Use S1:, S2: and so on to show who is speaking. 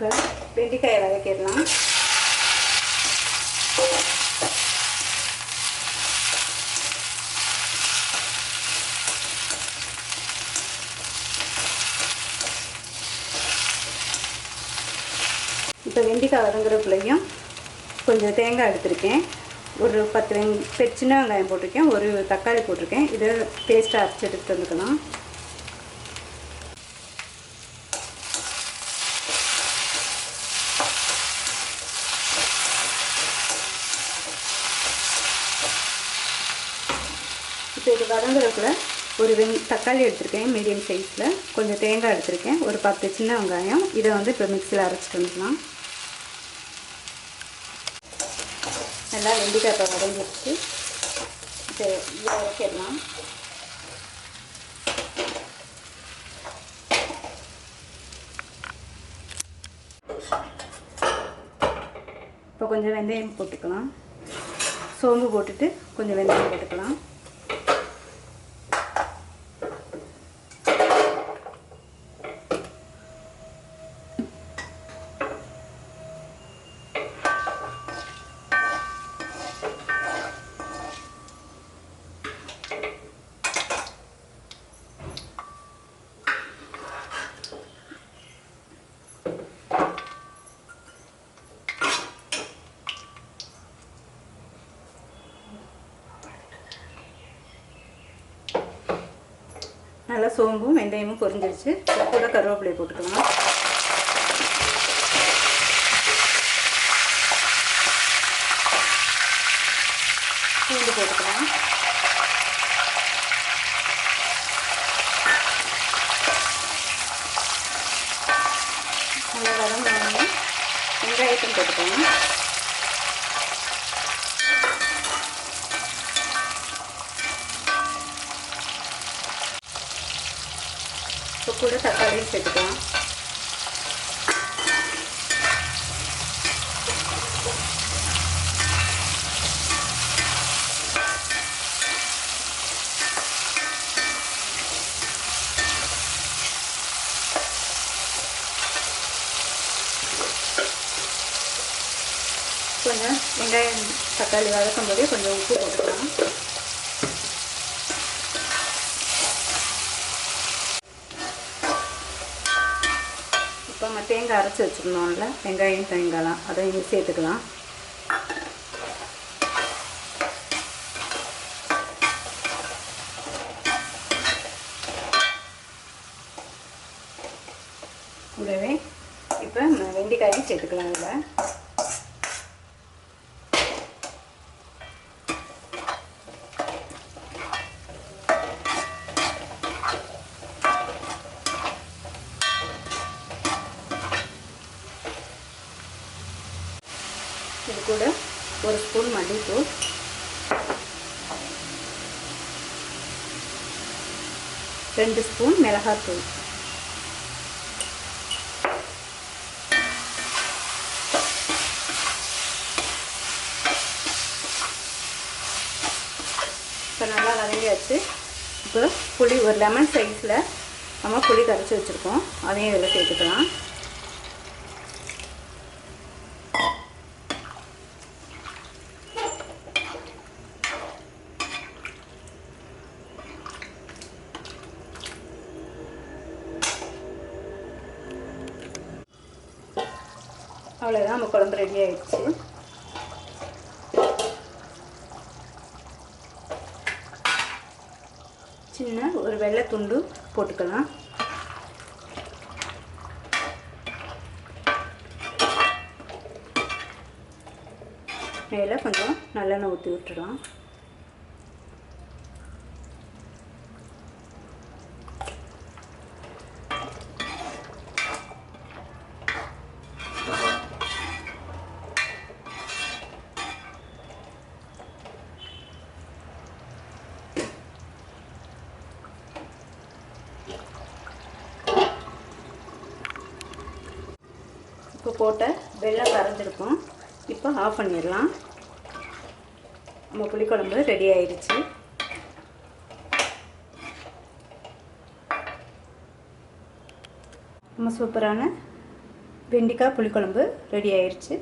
S1: இப்போ வெண்டிக்காயை வதக்கிடலாம். இப்போ வெண்டிக்காய் வதங்குறதுக்குள்ளேயும் கொஞ்சம் தேங்காய் எடுத்திருக்கேன். ஒரு பத்து வெங் சின்ன வெங்காயம் போட்டிருக்கேன். ஒரு தக்காளி போட்டிருக்கேன். இதை பேஸ்ட்டாக அரைச்சி எடுத்து வந்துக்கலாம். இப்போ இது வதங்குறதுக்குள்ள ஒரு வெங் தக்காளி எடுத்திருக்கேன் மீடியம் சைஸில் கொஞ்சம் தேங்காய் எடுத்திருக்கேன் ஒரு பத்து சின்ன வெங்காயம். இதை வந்து இப்போ மிக்சியில் அரைச்சிட்டு வந்துக்கலாம் நல்லா வெண்டிக்காய் இப்போ வதங்கிடுச்சு. இப்போ இதை வதக்கிடலாம். இப்போ கொஞ்சம் வெந்தயம் போட்டுக்கலாம். சோம்பு போட்டுட்டு கொஞ்சம் வெந்தயம் போட்டுக்கலாம். நல்லா சோம்பும் வெந்தயமும் பொரிஞ்சிருச்சு. கூட கருவேப்பிலையை போட்டுக்கலாம். பூண்டு போட்டுக்கலாம். நல்லா வதங்கினோடனே வெங்காயத்தையும் போட்டுக்கலாம். இப்போ கூட தக்காளியும் சேர்த்துக்கலாம். கொஞ்சம் வெங்காயம் தக்காளி வதக்கும் போதே கொஞ்சம் உப்பு போட்டுக்கலாம். இப்போ நம்ம தேங்காய் அரைச்சி வச்சுருந்தோம்ல வெங்காயம் தேங்காய்லாம் அதை இங்கே சேர்த்துக்கலாம். கூடவே இப்போ நம்ம சேர்த்துக்கலாம் இதில். கூட ஒரு ஸ்பூன் மல்லித்தூள். ரெண்டு ஸ்பூன் மிளகாத்தூள். இப்போ நல்லா வதங்கியாச்சு. இப்போ புளி ஒரு லெமன் சைஸில் நம்ம புளி கரைச்சி வச்சுருக்கோம். அதையும் இதில் சேர்த்துக்கலாம். அவ்வளோதான் நம்ம குழம்பு ரெடி ஆயிடுச்சு. சின்ன ஒரு வெள்ளை துண்டு போட்டுக்கலாம். மேலே கொஞ்சம் நல்லெண்ணெய் ஊற்றி விட்டுடலாம். போட்ட வெள்ளம் கரைஞ்சிருக்கும் இப்போ ஆஃப் பண்ணிடலாம். நம்ம புளிக்குழம்பு ரெடி ஆயிடுச்சு. நம்ம சூப்பரான வெண்டிக்காய் புளிக்குழம்பு ரெடி ஆயிடுச்சு.